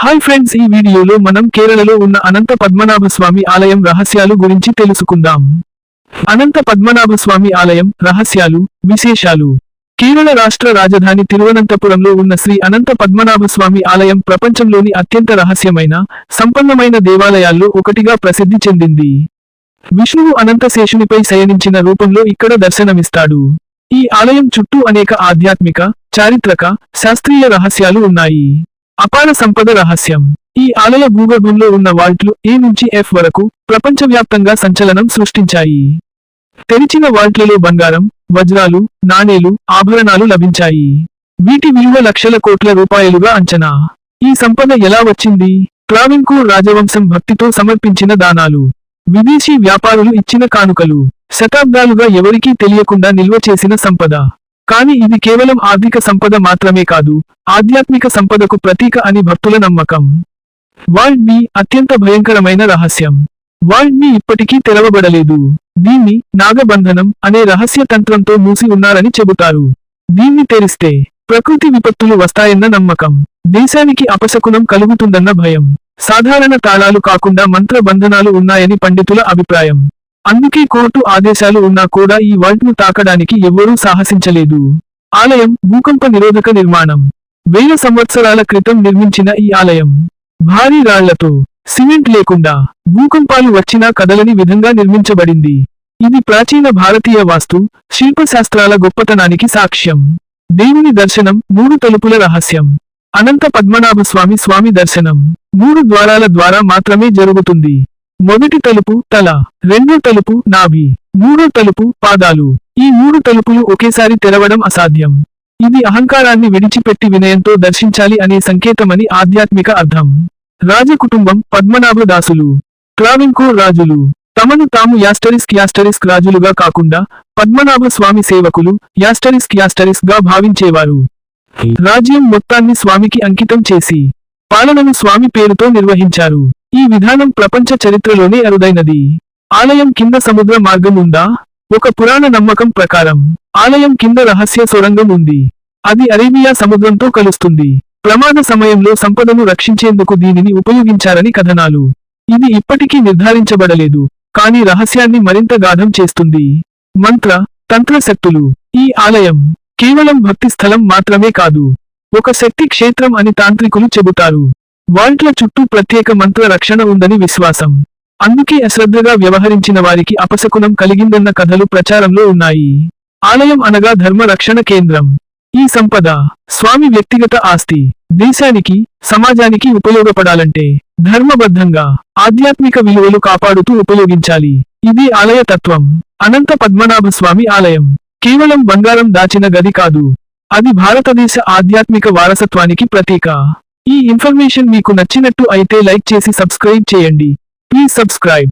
Hi friends ఈ వీడియోలో మనం కేరళలో ఉన్న అనంత పద్మనాభ స్వామి ఆలయం రహస్యాలు గురించి తెలుసుకుందాం. అనంత పద్మనాభ స్వామి ఆలయం రహస్యాలు విశేషాలు. కేరళ రాష్ట్ర రాజధాని తిరువనంతపురంలో ఉన్న శ్రీ అనంత పద్మనాభ స్వామి ఆలయం ప్రపంచంలోని అత్యంత రహస్యమైన సంపన్నమైన దేవాలయాల్లో ఒకటిగా ప్రసిద్ధి చెందింది. విష్ణువు అనంత శేషునిపై శయనించిన రూపంలో ఇక్కడ దర్శనమిస్తాడు. ఈ ఆలయం చుట్టూ అనేక ఆధ్యాత్మిక చారిత్రక శాస్త్రీయ రహస్యాలు ఉన్నాయి. అపార సంపద రహస్యం. ఈ ఆలయ భూగర్భంలో ఉన్న వాల్ట్లు ఏ నుంచి ఎఫ్ వరకు ప్రపంచవ్యాప్తంగా సంచలనం సృష్టించాయి. తెరిచిన వాల్ట్లలో బంగారం వజ్రాలు నాణేలు ఆభరణాలు లభించాయి. వీటి విలువ లక్షల కోట్ల రూపాయలుగా అంచనా. ఈ సంపద ఎలా వచ్చింది? ట్రావెన్కూర్ రాజవంశం భక్తితో సమర్పించిన దానాలు. విదేశీ వ్యాపారులు ఇచ్చిన కానుకలు. శతాబ్దాలుగా ఎవరికీ తెలియకుండా నిల్వ చేసిన సంపద. కాని ఇది కేవలం ఆర్థిక సంపద మాత్రమే కాదు ఆధ్యాత్మిక సంపదకు ప్రతీక అని భక్తుల నమ్మకం. వాల్డ్ బి అత్యంత భయంకరమైన రహస్యం. వాల్డ్ బి ఇప్పటికీ తెరవబడలేదు. దీన్ని నాగబంధనం అనే రహస్య తంత్రంతో మూసి ఉన్నారని చెబుతారు. దీన్ని తెరిస్తే ప్రకృతి విపత్తులు వస్తాయన్న నమ్మకం. దేశానికి అపశకునం కలుగుతుందన్న భయం. సాధారణ తాళాలు కాకుండా మంత్ర బంధనాలు ఉన్నాయని పండితుల అభిప్రాయం. అందుకే కోర్టు ఆదేశాలు ఉన్నా కూడా ఈ వాల్ట్ను తాకడానికి ఎవ్వరూ సాహసించలేదు. ఆలయం భూకంప నిరోధక నిర్మాణం. వేల సంవత్సరాల క్రితం నిర్మించిన ఈ ఆలయం. భారీ రాళ్ళతో సిమెంట్ లేకుండా భూకంపాలు వచ్చినా కదలని విధంగా నిర్మించబడింది. ఇది ప్రాచీన భారతీయ వాస్తు శిల్పశాస్త్రాల గొప్పతనానికి సాక్ష్యం. దేవుని దర్శనం మూడు తలుపుల రహస్యం. అనంత పద్మనాభ స్వామి స్వామి దర్శనం. మూడు ద్వారాల ద్వారా మాత్రమే జరుగుతుంది. మొదటి తలుపు తల రెండో తలుపు నాభి మూడో తలుపు పాదాలు. ఈ మూడు తలుపులు ఒకేసారి తెరవడం అసాధ్యం. ఇది అహంకారాన్ని విడిచిపెట్టి వినయంతో దర్శించాలి అనే సంకేతమని ఆధ్యాత్మిక అర్థం. రాజకుటుంబం పద్మనాభ దాసులు. క్లావింకో రాజులు. తమను తాము యాస్టరిస్క్ యాస్టరిస్క్ రాజులుగా కాకుండా పద్మనాభ స్వామి సేవకులు యాస్టరిస్క్ యాస్టరిస్క్గా భావించేవారు. రాజ్యం మొత్తాన్ని స్వామికి అంకితం చేసి పాలనను స్వామి పేరుతో నిర్వహించారు. ఈ విధానం ప్రపంచ చరిత్రలోనే అరుదైనది. ఆలయం కింద సముద్ర మార్గం ఉందా? ఒక పురాణ నమ్మకం ప్రకారం ఆలయం కింద రహస్య సొరంగం ఉంది. అది అరేబియా సముద్రంతో కలుస్తుంది. ప్రమాద సమయంలో సంపదను రక్షించేందుకు దీనిని ఉపయోగించారని కథనాలు. ఇది ఇప్పటికీ నిర్ధారించబడలేదు కానీ రహస్యాన్ని మరింత గాఢం చేస్తుంది. మంత్ర తంత్ర శక్తులు ఈ ఆలయం కేవలం భక్తి స్థలం మాత్రమే కాదు ఒక శక్తి క్షేత్రం అని తాంత్రికులు చెబుతారు. వాళ్ళ చుట్టూ ప్రత్యేక మంత్ర రక్షణ ఉందని విశ్వాసం. అందుకే అశ్రద్ధగా వ్యవహరించిన వారికి అపశకునం కలిగిందన్న కథలు ప్రచారంలో ఉన్నాయి. ఆలయం అనగా ధర్మ రక్షణ కేంద్రం. ఈ సంపద స్వామి వ్యక్తిగత ఆస్తి దేశానికి సమాజానికి ఉపయోగపడాలంటే ధర్మబద్ధంగా ఆధ్యాత్మిక విలువలు కాపాడుతూ ఉపయోగించాలి. ఇది ఆలయ తత్వం. అనంత పద్మనాభ స్వామి ఆలయం. కేవలం బంగారం దాచిన గది కాదు. అది భారతదేశ ఆధ్యాత్మిక వారసత్వానికి ప్రతీక. ఈ ఇన్ఫర్మేషన్ మీకు నచ్చినట్టు అయితే లైక్ చేసి సబ్స్క్రైబ్ చేయండి. Please subscribe.